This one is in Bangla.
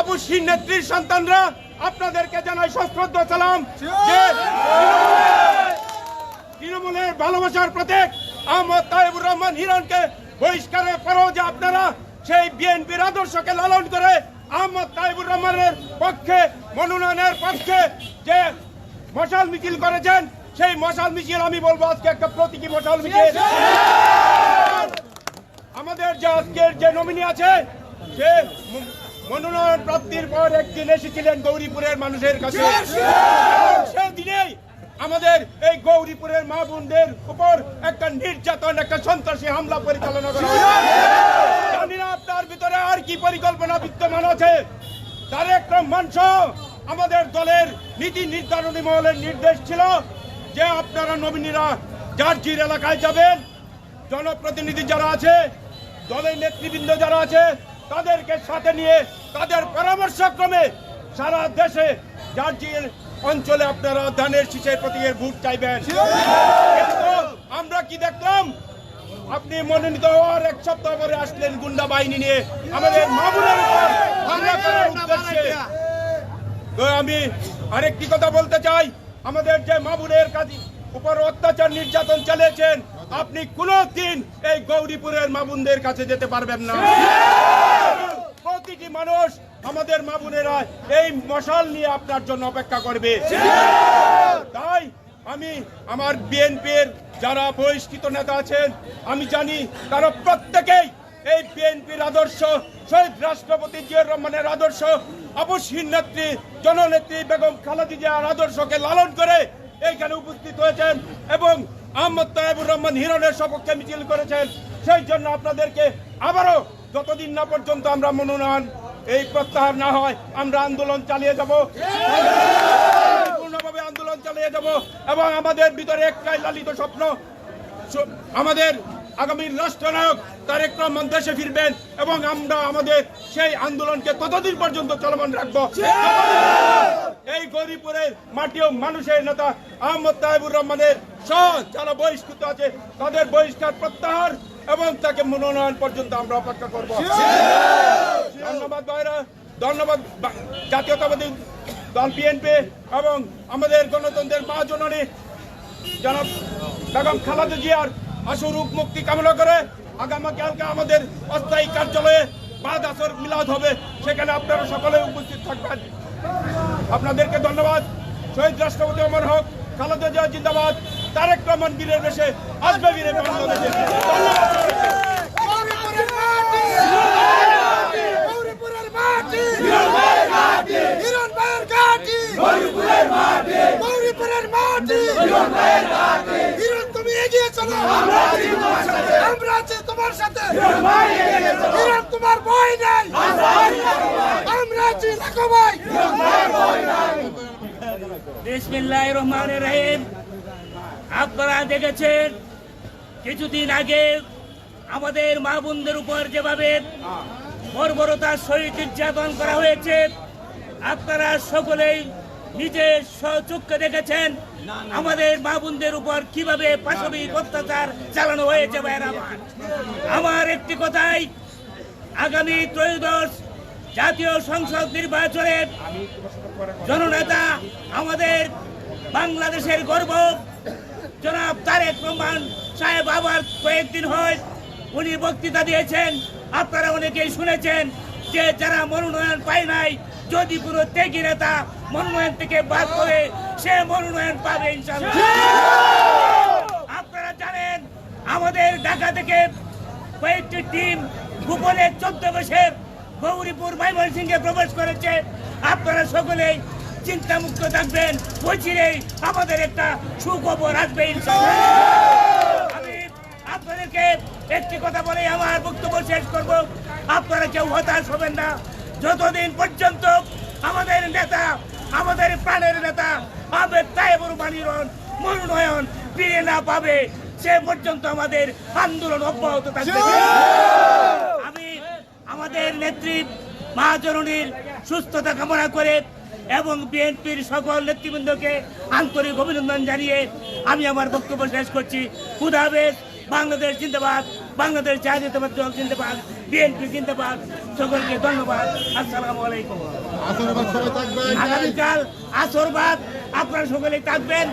অবশ্যই নেত্রীর সন্তানরা আপনাদেরকে জানাই সশ্রদ্ধ সালাম। তৃণমূলের ভালোবাসার প্রতীক আহমদ তাইবুর রহমান হিরণকে বহিষ্কারের পরেও যে আপনারা সেই বিএনপির আদর্শকে লালন করে আহমদ তাইবুর রহমানের পক্ষে মনোনয়নের পক্ষে যে মশাল মিছিল করেছেন সেই মশাল মিছিল আমি বলব আজকে একটা প্রতীকী মশাল মিছিল। আমাদের যে আজকের যে নমিনি আছে সে মনোনয়ন প্রাপ্তির পর একদিন এসেছিলেন গৌরীপুরের মানুষের কাছে। সেই আমাদের এই গৌরীপুরের মা বোনদের উপর একটা নির্যাতন, একটা সন্ত্রাসী হামলা পরিচালনা করা। জানি না আপনার ভিতরে আর কি পরিকল্পনা বিদ্যমান আছে। তারেক রহমান সহ আমাদের দলের নীতি নির্ধারণী মহলের নির্দেশ ছিল যে আপনারা নমিনীরা জার্জির এলাকায় যাবেন। জনপ্রতিনিধি যারা আছে, দলের নেতৃবৃন্দ যারা আছে, তাদেরকে সাথে নিয়ে তাদের পরামর্শক্রমে সারা দেশে জার্জির অঞ্চলে আপনারা ধানের শীষের প্রতীকের ভোট চাইবেন। আমরা কি দেখলাম? আপনি মনোনীত হওয়ার এক সপ্তাহ পরে আসলেন গুন্ডা বাহিনী নিয়ে। আমাদের মামুনের আমি আরেকটি কথা বলতে চাই। আমাদের যে মামুনের কাজী উপর অত্যাচার নির্যাতন চালিয়েছেন, আপনি কোনো দিন এই গৌরীপুরের মামুনদের কাছে যেতে পারবেন না। মানুষ, আমাদের মামুনেরা এই মশাল নিয়ে আপনার জন্য অপেক্ষা করবে। তাই আমি আমার বিএনপির যারা বহিষ্কৃত নেতা আছেন, আমি জানি তারা প্রত্যেকেই এই বিএনপির আদর্শ, শহীদ রাষ্ট্রপতি জিয়াউর রহমানের আদর্শ অবশ্যই নেত্রী, জননেত্রী বেগম খালেদা জিয়ার আদর্শকে লালন করে এইখানে উপস্থিত হয়েছেন এবং আহমদ তাইবুর রহমান হিরণের সপক্ষে মিছিল করেছেন। সেই জন্য আপনাদেরকে আবারও যতদিন না পর্যন্ত আমরা মনোনয়ন এই প্রত্যাহার না হয়, আমরা আন্দোলন চালিয়ে যাব। পূর্ণভাবে আন্দোলন চালিয়ে যাব এবং আমাদের ভিতরে একটাই লালিত স্বপ্ন আমাদের আগামী রাষ্ট্রনায়ক তারেক রহমান দেশে ফিরবেন এবং আমরা আমাদের সেই আন্দোলনকে ততদিন পর্যন্ত চলমান রাখব। এই গরিপুরের মাটি ও মানুষের নেতা আহমদ তাইবুর রহমানের সহ যারা বহিষ্কৃত আছে। তাদের বহিষ্কার প্রত্যাহার এবং তাকে মনোনয়ন পর্যন্ত আমরা অপেক্ষা করব। ধন্যবাদ ভাইরা ধন্যবাদ জাতীয়তাবাদী দল বিএনপি এবং আমাদের গণতন্ত্রের মা জননী জনাব বেগম খালাদা জিয়ার আশুরূপ মুক্তি কামনা করে আগামীকালকে আমাদের অস্থায়ী কার্যালয়ে বাদ আসর মিলাদ হবে। সেখানে আপনারা সকলে উপস্থিত থাকবেন। আপনাদেরকে ধন্যবাদ। শহীদ রাষ্ট্রপতি অমর হক খালেদা জিয়া জিন্দাবাদ। তারেক রহমান বীরের বেশে আসবে বীরের বাংলাদেশে। ধন্যবাদ সবাইকে। গৌরীপুরের মাটি। গৌরীপুরের মাটি হিরণ ভাইয়ের ঘাটি। গৌরীপুরের মাটি। গৌরীপুরের মাটি হিরণ তুমি এগিয়ে চলো। আমরা আছি তোমার সাথে। তোমার সাথে হিরণ তোমার ভয় নাই। আমরা আছি রাখো ভাই। বিসমিল্লাহ রহমান রহিম। আপনারা দেখেছেন, কিছুদিন আগে আমাদের মা বোনদের উপর যেভাবে বর্বরতার সহিত নির্যাতন করা হয়েছে, আপনারা সকলেই নিজের চোখকে দেখেছেন আমাদের মা বোনদের উপর কীভাবে পাশবিক অত্যাচার চালানো হয়েছে আমার একটি কথাই, আগামী ত্রয়োদশ জাতীয় সংসদ নির্বাচনের জননেতা আমাদের বাংলাদেশের গর্ব জনাব তারেক রহমান সাহেব আবার কয়েকদিন হয় উনি বক্তৃতা দিয়েছেন। আপনারা অনেকেই শুনেছেন যে যারা মনোনয়ন পায় নাই, যদি কোনো ত্যাগী নেতা মনোনয়ন থেকে বাদ করে সে মনোনয়ন পাবে আপনারা জানেন, আমাদের ঢাকা থেকে কয়েকটি টিম গোপনে চোদ্দ বছর গৌরীপুর ময়মনসিংহে প্রবেশ করেছে। আপনারা সকলেই চিন্তামুক্ত থাকবেন। বলছিলেই আমাদের একটা সুখবর আসবে আমি আপনাদেরকে একটি কথা বলে আমার বক্তব্য শেষ করব। আপনারা কেউ হতাশ হবেন না। যতদিন পর্যন্ত আমাদের নেতা, আমাদের প্রাণের নেতা আবেদ তাইবুর মানিরন মনোনয়ন ফিরে না পাবে, সে পর্যন্ত আমাদের আন্দোলন অব্যাহত থাকবে। আমি আমাদের নেত্রী মহাজননীর সুস্থতা কামনা করে এবং বিএনপির সকল নেতৃবৃন্দকে আন্তরিক অভিনন্দন জানিয়ে আমি আমার বক্তব্য শেষ করছি। খুদাবেদ বাংলাদেশ জিন্দাবাদ বাংলাদেশ জাতীয়তাবাদ দল জিন্দাবাদ বিএনপি জিন্দাবাদ সকলকে ধন্যবাদ। আসসালামু আলাইকুম। আগামীকাল আসরবাদ আপনারা সকলেই থাকবেন।